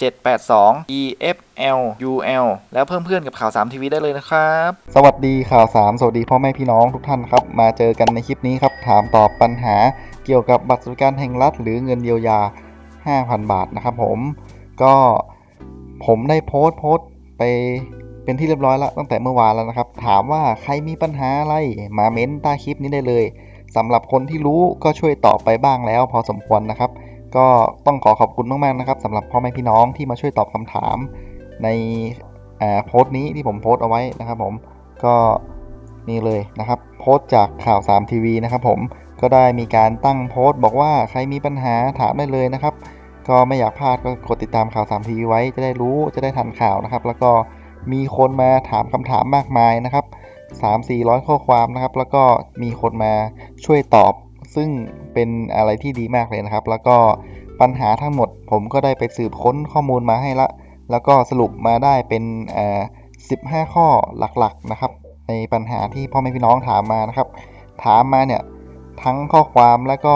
782 EFLUL แล้วเพิ่มเพื่อนกับข่าว3ทีวีได้เลยนะครับ สวัสดีข่าว 3 สวัสดีพ่อแม่พี่น้องทุกท่านครับ มาเจอกันในคลิปนี้ครับ ถามตอบปัญหาเกี่ยวกับบัตรสวัสดิการแห่งรัฐหรือเงินเยียวยา 5,000 บาทนะครับผม ก็ผมได้โพสต์โพสต์ไปเป็นที่เรียบร้อยแล้วตั้งแต่เมื่อวานแล้วนะครับ ถามว่าใครมีปัญหาอะไรมาเม้นใต้คลิปนี้ได้เลยสำหรับคนที่รู้ก็ช่วยตอบไปบ้างแล้ว พอสมควรนะครับ ก็ต้องขอขอบคุณมากๆนะครับสำหรับพ่อแม่พี่น้องที่มาช่วยตอบคำถามในโพสต์นี้ที่ผมโพสต์เอาไว้นะครับผมก็นี่เลยนะครับ โพสต์จากข่าว3ทีวีนะครับผมก็ได้มีการตั้งโพสต์ บอกว่าใครมีปัญหาถามได้เลยนะครับ ก็ไม่อยากพลาดก็กดติดตามข่าว3ทีวีไว้จะได้รู้จะได้ทันข่าวนะครับ แล้วก็มีคนมาถามคำถามมากมายนะครับ3 4 0 0 ข้อความนะครับ แล้วก็มีคนมาช่วยตอบ ซึ่งเป็นอะไรที่ดีมากเลยนะครับ แล้วก็ปัญหาทั้งหมดผมก็ได้ไปสืบค้นข้อมูลมาให้ละ แล้วก็สรุปมาได้เป็น15 ข้อหลักๆนะครับ ในปัญหาที่พ่อแม่พี่น้องถามมานะครับ ถามมาเนี่ยทั้งข้อความแล้วก็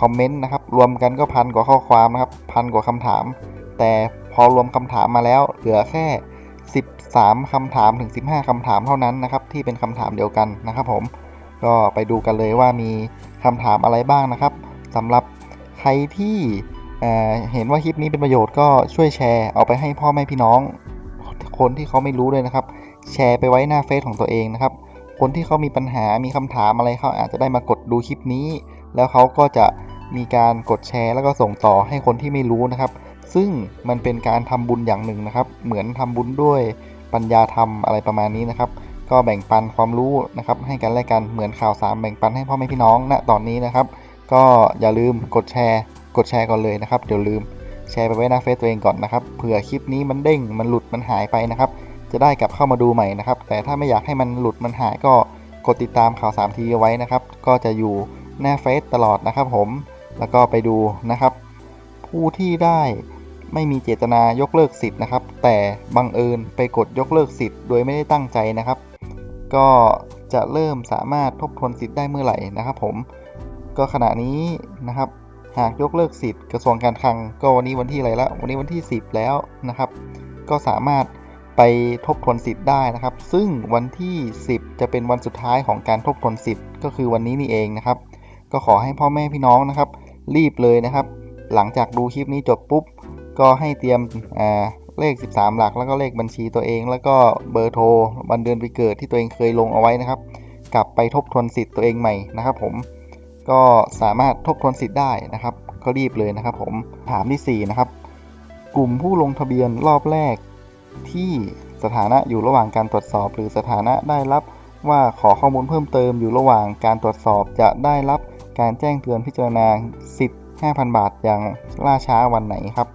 คอมเมนต์นะครับ รวมกันก็พันกว่าข้อความนะครับ พันกว่าคำถาม แต่พอรวมคำถามมาแล้ว เหลือแค่ 13คำถามถึง 15คำถามเท่านั้นนะครับ ที่เป็นคำถามเดียวกันนะครับผม ก็ไปดูกันเลยว่ามีคำถามอะไรบ้างนะครับสำหรับใครที่เห็นว่าคลิปนี้เป็นประโยชน์ก็ช่วยแชร์เอาไปให้พ่อแม่พี่น้อง คนที่เขาไม่รู้เลยนะครับ แชร์ไปไว้หน้าเฟซของตัวเองนะครับ คนที่เขามีปัญหามีคำถามอะไรเขาอาจจะได้มากดดูคลิปนี้ แล้วเขาก็จะมีการกดแชร์ แล้วก็ส่งต่อให้คนที่ไม่รู้นะครับ ซึ่งมันเป็นการทำบุญอย่างหนึ่งนะครับ เหมือนทำบุญด้วยปัญญาธรรมอะไรประมาณนี้นะครับ ก็แบ่งปันความรู้นะครับให้กันและกันเหมือนข่าวสารแบ่งปันให้พ่อแม่พี่น้องณตอนนี้นะครับ ก็อย่าลืมกดแชร์กดแชร์ก่อนเลยนะครับเดี๋ยวลืมแชร์ไปไว้หน้าเฟซตัวเองก่อนนะครับเผื่อคลิปนี้มันเด้งมันหลุดมันหายไปนะครับ จะได้กลับเข้ามาดูใหม่นะครับ แต่ถ้าไม่อยากให้มันหลุดมันหายก็กดติดตามข่าว3ทีเอาไว้นะครับ ก็จะอยู่หน้าเฟซตลอดนะครับ ผมแล้วก็ไปดูนะครับ ผู้ที่ได้ไม่มีเจตนายกเลิกสิทธิ์นะครับ แต่บังเอิญไปกดยกเลิกสิทธิ์โดยไม่ได้ตั้งใจนะครับ ก็จะเริ่มสามารถทบทวนสิทธิ์ได้เมื่อไหร่นะครับ ผม ก็ขณะนี้นะครับ หากยกเลิกสิทธิ์กระทรวงการคลัง ก็วันนี้วันที่อะไรและวันนี้วันที่ 10 แล้วนะครับ ก็สามารถไปทบทวนสิทธิ์ได้นะครับ ซึ่งวันที่ 10 จะเป็นวันสุดท้ายของการทบทวนสิทธิ์ ก็คือวันนี้นี่เองนะครับ ก็ขอให้พ่อแม่พี่น้องนะครับ รีบเลยนะครับ หลังจากดูคลิปนี้จบปุ๊บ ก็ให้เตรียมอ่า เลข 13 หลักแล้วก็เลขบัญชีตัวเอง แล้วก็เบอร์โทรวันเดือนปีเกิดที่ตัวเองเคยลงเอาไว้นะครับ กลับไปทบทวนสิทธิ์ตัวเองใหม่นะครับผมก็สามารถทบทวนสิทธิ์ได้นะครับ ก็รีบเลยนะครับผมถามที่4นะครับกลุ่มผู้ลงทะเบียนรอบแรกที่สถานะอยู่ระหว่างการตรวจสอบ หรือสถานะได้รับว่าขอข้อมูลเพิ่มเติมอยู่ระหว่างการตรวจสอบจะได้รับการแจ้งเตือนพิจารณาสิทธิ์ 5,000 บาทอย่างล่าช้าวันไหนครับ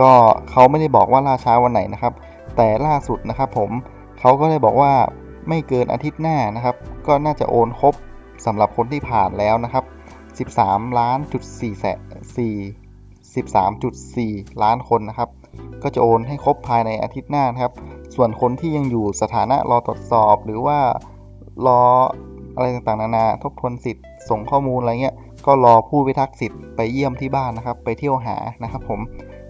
ก็เขาไม่ได้บอกว่าล่าช้าวันไหนนะครับ แต่ล่าสุดนะครับผมเขาก็ได้บอกว่าไม่เกินอาทิตย์หน้านะครับ ก็น่าจะโอนครบสำหรับคนที่ผ่านแล้วนะครับ 13 ล้านจุด4แสน4 13.4 ล้านคนนะครับ ก็จะโอนให้ครบภายในอาทิตย์หน้านะครับ ส่วนคนที่ยังอยู่สถานะรอตรวจสอบหรือว่ารออะไรต่างๆนานาทบทวนสิทธิ์ส่งข้อมูลอะไรเงี้ยก็รอผู้พิทักษ์สิทธิ์ไปเยี่ยมที่บ้านนะครับ ไปเที่ยวหานะครับผม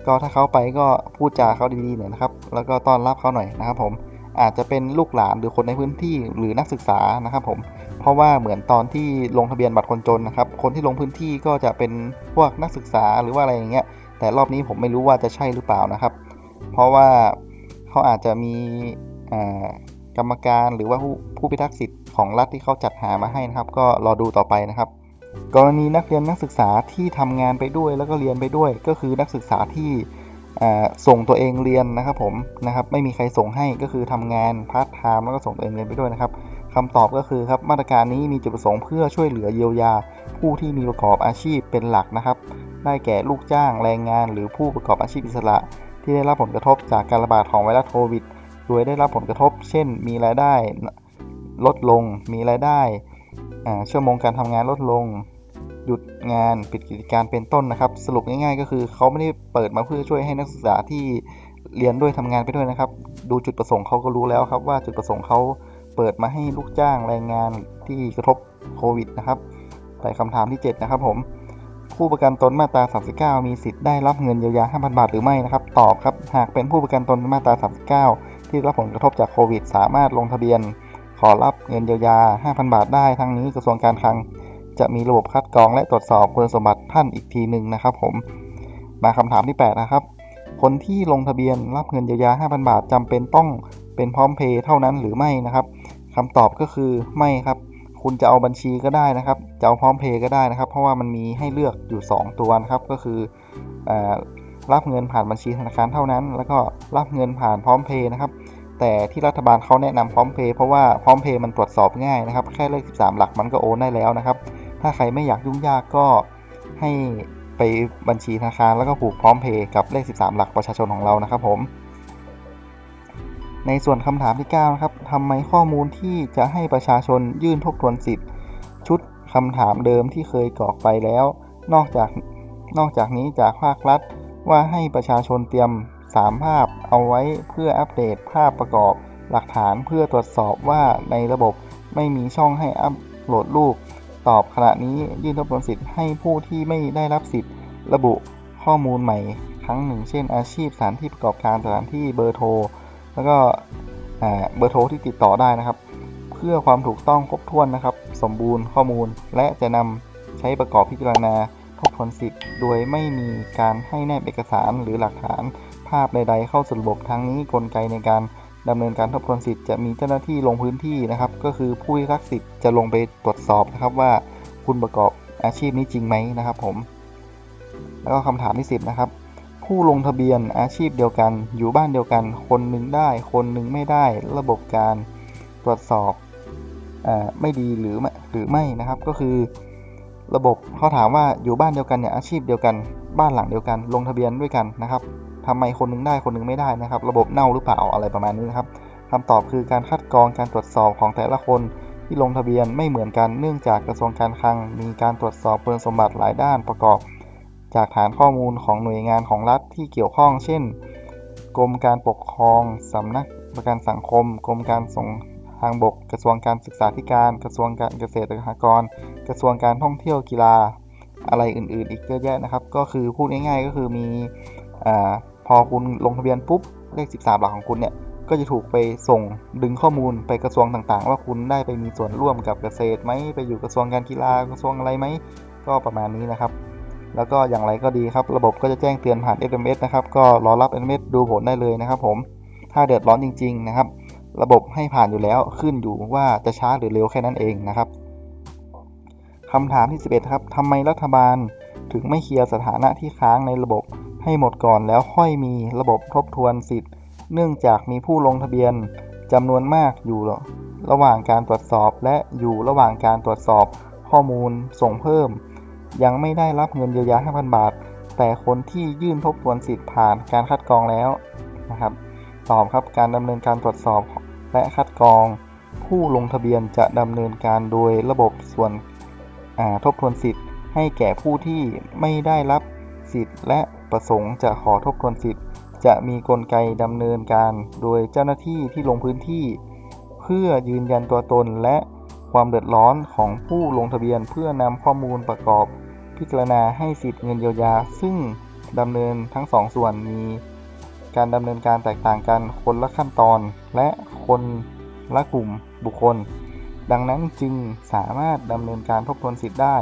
ก็ถ้าเขาไปก็พูดจาเขาดีๆหน่อยนะครับ แล้วก็ต้อนรับเขาหน่อยนะครับ ผมอาจจะเป็นลูกหลานหรือคนในพื้นที่หรือนักศึกษานะครับ ผม เพราะว่าเหมือนตอนที่ลงทะเบียนบัตรคนจนนะครับ คนที่ลงพื้นที่ก็จะเป็นพวกนักศึกษาหรือว่าอะไรอย่างเงี้ย แต่รอบนี้ผมไม่รู้ว่าจะใช่หรือเปล่านะครับ เพราะว่าเขาอาจจะมีกรรมการหรือว่าผู้ผู้พิทักษ์สิทธิ์ของรัฐที่เขาจัดหามาให้นะครับ ก็รอดูต่อไปนะครับ กรณีนักเรียนนักศึกษาที่ทำงานไปด้วยแล้วก็เรียนไปด้วย ก็คือนักศึกษาที่ส่งตัวเองเรียนนะครับผมนะครับไม่มีใครส่งให้ก็คือทำงานพาร์ทไทม์แล้วก็ส่งตัวเองเรียนไปด้วยนะครับคำตอบก็คือครับมาตรการนี้มีจุดประสงค์เพื่อช่วยเหลือเยียวยา ผู้ที่มีประกอบอาชีพเป็นหลักนะครับ ได้แก่ลูกจ้างแรงงาน หรือผู้ประกอบอาชีพอิสระ ที่ได้รับผลกระทบจากการระบาดของไวรัสโควิดโดยได้รับผลกระทบ เช่น มีรายได้ลดลงมีรายได้ ชั่วโมงการทำงานลดลง หยุดงานปิดกิจการเป็นต้นนะครับ สรุปง่ายๆ ก็คือเขาไม่ได้เปิดมาเพื่อช่วยให้นักศึกษาที่เรียนด้วยทำงานไปด้วยนะครับ ดูจุดประสงค์เขาก็รู้แล้วครับ ว่าจุดประสงค์เขาเปิดมาให้ลูกจ้างแรงงานที่กระทบโควิดนะครับไปคำถามที่ 7 นะครับผม ผู้ประกันตนมาตรา 39 มีสิทธิ์ได้รับเงินเยียวยา 5,000 บาทหรือไม่นะครับ ตอบครับ หากเป็นผู้ประกันตนมาตรา 39 ที่รับผลกระทบจากโควิด สามารถลงทะเบียน ขอรับเงินเยียวยา 5,000 บาทได้ทั้งนี้กระทรวงการคลัง จะมีระบบคัดกรองและตรวจสอบคุณสมบัติท่านอีกทีหนึ่งนะครับ ผม มาคำถามที่ 8 นะครับ คนที่ลงทะเบียนรับเงินเยียวยา 5,000 บาทจำเป็นต้องเป็นพร้อมเพย์เท่านั้นหรือไม่นะครับคำตอบก็คือไม่ครับ คุณจะเอาบัญชีก็ได้นะครับ จะเอาพร้อมเพย์ก็ได้นะครับ เพราะว่ามันมีให้เลือกอยู่ 2 ตัวนะครับ ก็คืออรับเงินผ่านบัญชีธนาคารเท่านั้น แล้วก็รับเงินผ่านพร้อมเพย์นะครับ แต่ที่รัฐบาลเขาแนะนำพร้อมเพย์เพราะว่าพร้อมเพย์มันตรวจสอบง่ายนะครับ แค่เลข 13 หลักมันก็โอนได้แล้วนะครับ ถ้าใครไม่อยากยุ่งยากก็ให้ไปบัญชีธนาคารแล้วก็ผูกพร้อมเพย์กับเลข 13 หลักประชาชนของเรานะครับผม ในส่วนคำถามที่ 9 นะครับทำไมข้อมูลที่จะให้ประชาชนยื่นทบทวนสิทธิ์ ชุดคำถามเดิมที่เคยกรอกไปแล้ว นอกจากนอกจากนี้จากภาครัฐว่าให้ประชาชนเตรียม 3 ภาพเอาไว้เพื่ออัปเดตภาพประกอบหลักฐานเพื่อตรวจสอบว่าในระบบไม่มีช่องให้อัปโหลดรูป ตอบขณะนี้ยื่นทบทวนสิทธิ์ให้ผู้ที่ไม่ได้รับสิทธิ์ ระบุข้อมูลใหม่ครั้งหนึ่ง เช่น อาชีพสถานที่ประกอบการสถานที่เบอร์โทร แล้วก็เบอร์โทรที่ติดต่อได้นะครับ เพื่อความถูกต้องครบถ้วนนะครับ สมบูรณ์ข้อมูลและจะนำใช้ประกอบพิจารณาทบทวนสิทธิ์ โดยไม่มีการให้แนบเอกสารหรือหลักฐาน ภาพใด ๆ เข้าสู่ระบบทั้งนี้กลไกในการดำเนินการทบทวนสิทธิ์จะมีเจ้าหน้าที่ลงพื้นที่นะครับ ก็คือผู้พิทักษ์สิทธิ์จะลงไปตรวจสอบนะครับว่าคุณประกอบอาชีพนี้จริงไหมนะครับ ผม แล้วก็คำถามที่ 10 นะครับ ผู้ลงทะเบียนอาชีพเดียวกัน อยู่บ้านเดียวกัน คนหนึ่งได้ คนหนึ่งไม่ได้ ระบบการตรวจสอบอไม่ดีหรือไม่หรือไม่นะครับ ก็คือ ระบบเขาถามว่าอยู่บ้านเดียวกันเนี่ยอาชีพเดียวกัน บ้านหลังเดียวกัน ลงทะเบียนด้วยกันนะครับ ทำไมคนหนึงได้คนหนึงไม่ได้นะครับ ระบบเน่าหรือเปล่าอะไรประมาณนี้นะครับคำตอบคือการคัดกรองการตรวจสอบของแต่ละคนที่ลงทะเบียนไม่เหมือนกันเนื่องจากกระทรวงการคลัง มีการตรวจสอบคุณสมบัติหลายด้านประกอบ จากฐานข้อมูลของหน่วยงานของรัฐที่เกี่ยวข้อง เช่น กรมการปกครองสำนักประกันสังคม กรมการส่งทางบก กระทรวงการศึกษาธิการ กระทรวงการเกษตรและสหกรณ์กระทรวงการท่องเที่ยวกีฬาอะไรอื่นๆ อีกเยอะแยะนะครับ ก็คือพูดง่ายๆก็คือมีอา พอคุณลงทะเบียนปุ๊บเลข 13 หลักของคุณเนี่ยก็จะถูกไปส่งดึงข้อมูลไปกระทรวงต่างๆ ว่าคุณได้ไปมีส่วนร่วมกับเกษตรไหมไปอยู่กระทรวงการกีฬากระทรวงอะไรไหมก็ประมาณนี้นะครับ แล้วก็อย่างไรก็ดีครับ ระบบก็จะแจ้งเตือนผ่าน SMS นะครับก็รอรับ SMS ดูผลได้เลยนะครับ ผมถ้าเดือดร้อนจริง ๆ นะครับ ระบบให้ผ่านอยู่แล้วขึ้นอยู่ว่าจะช้าหรือเร็วแค่นั้นเองนะครับคำถามที่ 11 ครับทำไมรัฐบาลถึงไม่เคลียร์สถานะที่ค้างในระบบ ให้หมดก่อนแล้วค่อยมีระบบทบทวนสิทธิ์ เนื่องจากมีผู้ลงทะเบียนจำนวนมากอยู่ระหว่างการตรวจสอบและอยู่ระหว่างการตรวจสอบข้อมูลส่งเพิ่ม ยังไม่ได้รับเงินเยียวยา 5,000 บาท แต่คนที่ยื่นทบทวนสิทธิ์ผ่านการคัดกรองแล้วนะครับตอบครับการดำเนินการตรวจสอบและคัดกรอง ผู้ลงทะเบียนจะดำเนินการโดยระบบส่วนทบทวนสิทธิ์ ให้แก่ผู้ที่ไม่ได้รับสิทธิ์และ ประสงค์จะขอทบทวนสิทธิ์ จะมีกลไกดำเนินการ โดยเจ้าหน้าที่ที่ลงพื้นที่ เพื่อยืนยันตัวตนและความเดือดร้อนของผู้ลงทะเบียนเพื่อนำข้อมูลประกอบ พิจารณาให้สิทธิ์เงินเยียวยา ซึ่งดำเนินทั้งสองส่วนมี การดำเนินการแตกต่างกันคนละขั้นตอน และคนละกลุ่มบุคคล ดังนั้นจึงสามารถดำเนินการทบทวนสิทธิ์ได้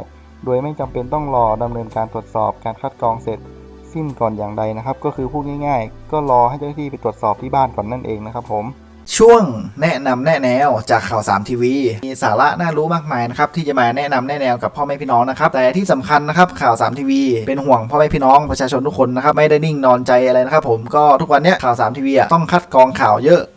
โดยไม่จำเป็นต้องรอดำเนินการตรวจสอบการคัดกรองเสร็จ สิ้นก่อนอย่างใดนะครับ ก็คือพูดง่าย ๆ ก็รอให้เจ้าหน้าที่ไปตรวจสอบที่บ้านก่อนนั่นเองนะครับผมช่วงแนะนำแนะแนวจากข่าว3ทีวีมีสาระน่ารู้มากมายนะครับที่จะมาแนะนำแนะแนวกับพ่อแม่พี่น้องนะครับแต่ที่สำคัญนะครับข่าว3ทีวีเป็นห่วงพ่อแม่พี่น้องประชาชนทุกคนนะครับไม่ได้นิ่งนอนใจอะไรนะครับผมก็ทุกวันนี้ข่าว3ทีวีต้องคัดกรองข่าวเยอะ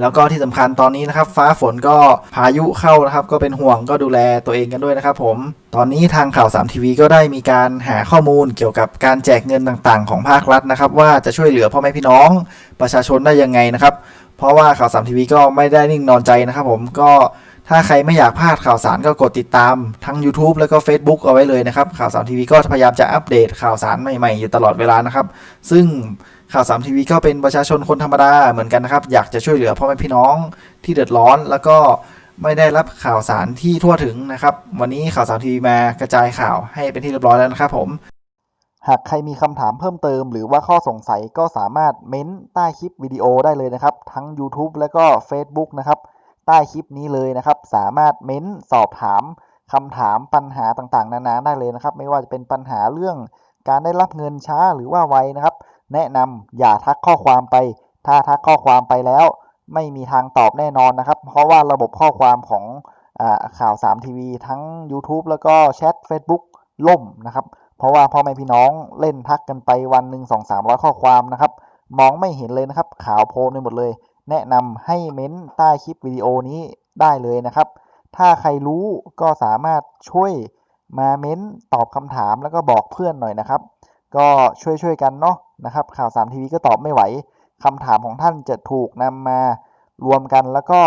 แล้วก็ที่สำคัญตอนนี้นะครับ ฟ้าฝนก็พายุเข้านะครับ ก็เป็นห่วงก็ดูแลตัวเองกันด้วยนะครับผม ตอนนี้ทางข่าว3ทีวีก็ได้มีการหาข้อมูลเกี่ยวกับการแจกเงินต่างๆ ของภาครัฐนะครับ ว่าจะช่วยเหลือพ่อแม่พี่น้องประชาชนได้ยังไงนะครับ เพราะว่าข่าว3ทีวีก็ไม่ได้นิ่งนอนใจนะครับผมก็ถ้าใครไม่อยากพลาดข่าวสารก็กดติดตามทั้ง YouTube แล้วก็ Facebook เอาไว้เลยนะครับ ข่าว3ทีวีก็พยายามจะอัปเดตข่าวสารใหม่ๆ อยู่ตลอดเวลานะครับ ซึ่ง ข่าวสามทีวีก็เป็นประชาชนคนธรรมดาเหมือนกันนะครับ อยากจะช่วยเหลือพ่อแม่พี่น้องที่เดือดร้อน แล้วก็ไม่ได้รับข่าวสารที่ทั่วถึงนะครับ วันนี้ข่าวสามทีวีมากระจายข่าวให้เป็นที่เรียบร้อยแล้วนะครับผม หากใครมีคำถามเพิ่มเติม หรือว่าข้อสงสัยก็สามารถเม้นใต้คลิปวิดีโอได้เลยนะครับ ทั้ง YouTube และก็ Facebook นะครับ ใต้คลิปนี้เลยนะครับ สามารถเม้นสอบถามคำถามปัญหาต่างๆ นานาได้เลยนะครับ ไม่ว่าจะเป็นปัญหาเรื่องการได้รับเงินช้าหรือว่าไวนะครับ แนะนำอย่าทักข้อความไป ถ้าทักข้อความไปแล้ว ไม่มีทางตอบแน่นอนนะครับ เพราะว่าระบบข้อความของอข่าว3ทีวีทั้ง YouTube แล้วก็แชท Facebook ล่มนะครับ เพราะว่าพ่อแม่พี่น้องเล่นทักกันไปวันหนึ่งสองสามร้อยข้อความนะครับ มองไม่เห็นเลยนะครับ ขาวโพลนไปหมดเลย แนะนำให้เม้นใต้คลิปวิดีโอนี้ได้เลยนะครับ ถ้าใครรู้ก็สามารถช่วยมาเม้นตอบคำถามแล้วก็บอกเพื่อนหน่อยนะครับ ก็ช่วยช่วยๆกันเนาะนะครับ ข่าว3ทีวีก็ตอบไม่ไหวคำถามของท่านจะถูกนำมารวมกันแล้วก็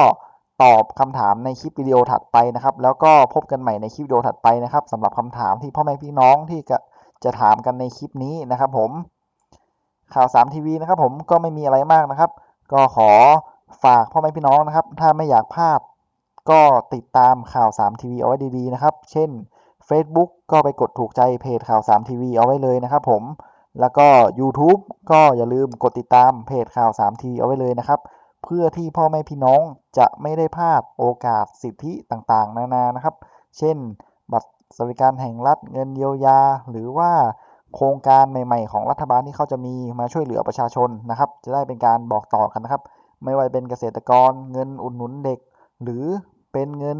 ตอบคำถามในคลิปวิดีโอถัดไปนะครับ แล้วก็พบกันใหม่ในคลิปวิดีโอถัดไปนะครับสำหรับคำถามที่พ่อแม่พี่น้องที่จะจะถามกันในคลิปนี้นะครับผมข่าว3ทีวีนะครับผมก็ไม่มีอะไรมากนะครับ ก็ขอฝากพ่อแม่พี่น้องนะครับ ถ้าไม่อยากพลาด ก็ติดตามข่าว3ทีวีเอาไว้ดีๆนะครับ เช่น Facebook ก็ไปกดถูกใจเพจข่าว3ทีวีเอาไว้เลยนะครับผม แล้วก็ YouTube ก็อย่าลืมกดติดตามเพจข่าว3ทีเอาไว้เลยนะครับ เพื่อที่พ่อแม่พี่น้องจะไม่ได้พลาดโอกาสสิทธิต่างๆ นานานะครับ เช่น บัตรสวัสดิการแห่งรัฐเงินเยียวยา หรือว่าโครงการใหม่ๆ ของรัฐบาลที่เขาจะมีมาช่วยเหลือประชาชนนะครับ จะได้เป็นการบอกต่อกันนะครับ ไม่ว่าเป็นเกษตรกรเงินอุดหนุนเด็ก หรือเป็นเงิน